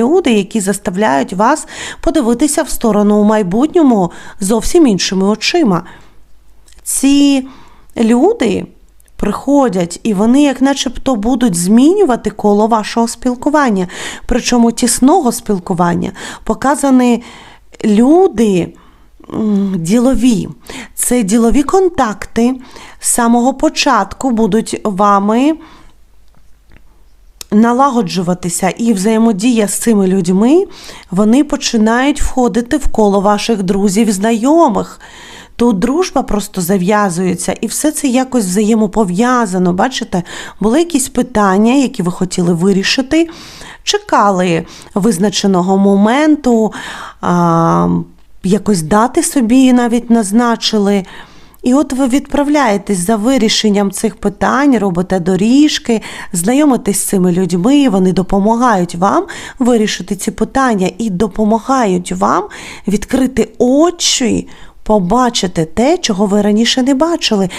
люди, які заставляють вас подивитися в сторону у майбутньому зовсім іншими очима. Ці люди приходять і вони, як начебто, будуть змінювати коло вашого спілкування, причому тісного спілкування. Показані люди. Ділові. Це ділові контакти з самого початку будуть вами налагоджуватися і взаємодія з цими людьми, вони починають входити в коло ваших друзів, знайомих. Тут дружба просто зав'язується, і все це якось взаємопов'язано. Бачите, були якісь питання, які ви хотіли вирішити, чекали визначеного моменту, а, якось дати собі навіть назначили. І от ви відправляєтесь за вирішенням цих питань, робите доріжки, знайомитесь з цими людьми, вони допомагають вам вирішити ці питання і допомагають вам відкрити очі, побачити те, чого ви раніше не бачили.